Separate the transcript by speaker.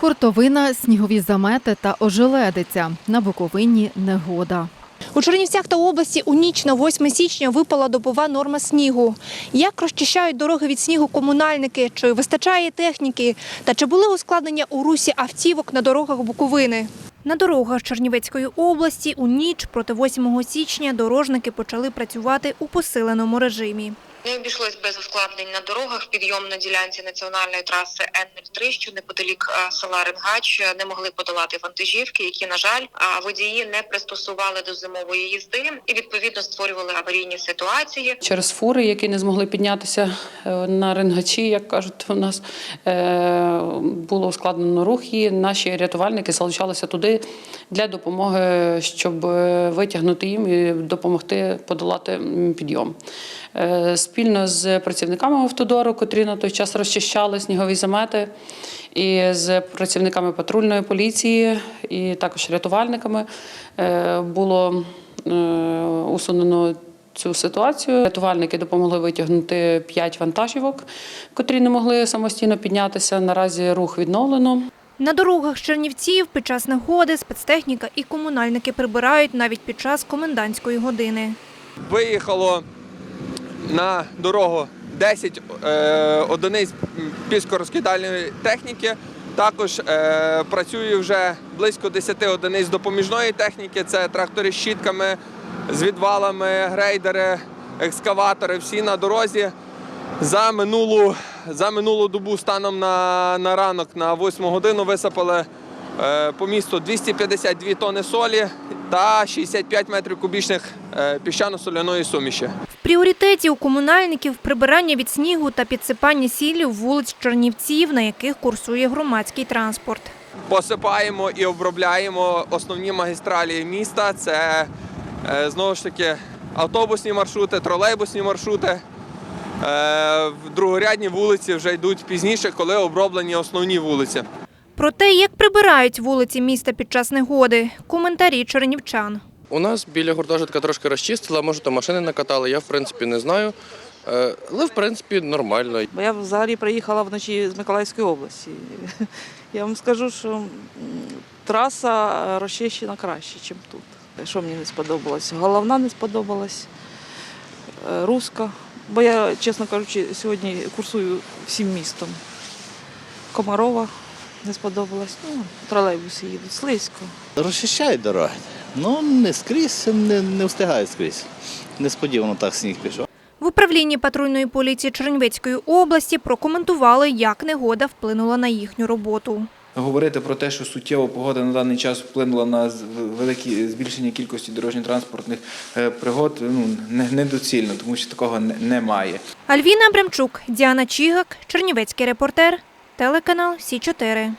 Speaker 1: Хуртовина, снігові замети та ожеледиця. На Буковині негода.
Speaker 2: У Чернівцях та області у ніч на 8 січня випала добова норма снігу. Як розчищають дороги від снігу комунальники? Чи вистачає техніки? Та чи були ускладнення у русі автівок на дорогах Буковини? На дорогах Чернівецької області у ніч проти 8 січня дорожники почали працювати у посиленому режимі.
Speaker 3: Не обійшлось без ускладнень на дорогах. Підйом на ділянці національної траси Н-03, що неподалік е, села Ренгач, е, не могли подолати вантажівки, які, на жаль, водії не пристосували до зимової їзди і відповідно створювали аварійні ситуації.
Speaker 4: Через фури, які не змогли піднятися е, на рингачі, як кажуть у нас, е, було ускладнено рух, і наші рятувальники залучалися туди для допомоги, щоб е, витягнути їм і допомогти подолати підйом. Спільно з працівниками автодору, котрі на той час розчищали снігові замети, і з працівниками патрульної поліції, і також рятувальниками е, було е, усунено цю ситуацію. Рятувальники допомогли витягнути 5 вантажівок, котрі не могли самостійно піднятися. Наразі рух відновлено.
Speaker 2: На дорогах Чернівців під час негоди спецтехніка і комунальники прибирають навіть під час комендантської години.
Speaker 5: виїхало на дорогу 10 е, одиниць піскорозкидальної техніки. Також е, працює вже близько 10 одиниць допоміжної техніки. Це трактори з щітками, з відвалами, грейдери, екскаватори. Всі на дорозі. За минулу, за минулу добу станом на, на ранок на 8 годину висипали по місту 252 тони солі та 65 метрів кубічних е, піщано-соляної суміші.
Speaker 2: В пріоритеті у комунальників прибирання від снігу та підсипання сіллю вулиць Чернівців, на яких курсує громадський транспорт.
Speaker 5: Посипаємо і обробляємо основні магістралі міста. Це е, знову ж таки автобусні маршрути, тролейбусні маршрути. Е, Другорядні вулиці вже йдуть пізніше, коли оброблені основні вулиці.
Speaker 2: Про те, як прибирають вулиці міста під час негоди, коментарі чернівчан.
Speaker 6: У нас біля гуртожитка трошки розчистила, може, то машини накатали, я в принципі не знаю. Е, Але в принципі нормально.
Speaker 7: Бо я взагалі приїхала вночі з Миколаївської області. Я вам скажу, що траса розчищена краще, ніж тут. Що мені не сподобалось? Головна не сподобалась, е, руська. Бо я, чесно кажучи, сьогодні курсую всім містом. Комарова не сподобалась. Ну, тролейбуси їдуть, слизько.
Speaker 8: Розчищають дороги. Ну, не скрізь, не, не встигають скрізь. Несподівано так сніг пішов.
Speaker 2: В управлінні патрульної поліції Чернівецької області прокоментували, як негода вплинула на їхню роботу.
Speaker 9: Говорити про те, що суттєво погода на даний час вплинула на велике збільшення кількості дорожньо-транспортних е, пригод, ну не- недоцільно, тому що такого не- немає.
Speaker 2: Альвіна Абрамчук, Діана Чігак, Чернівецький репортер, телеканал Сі 4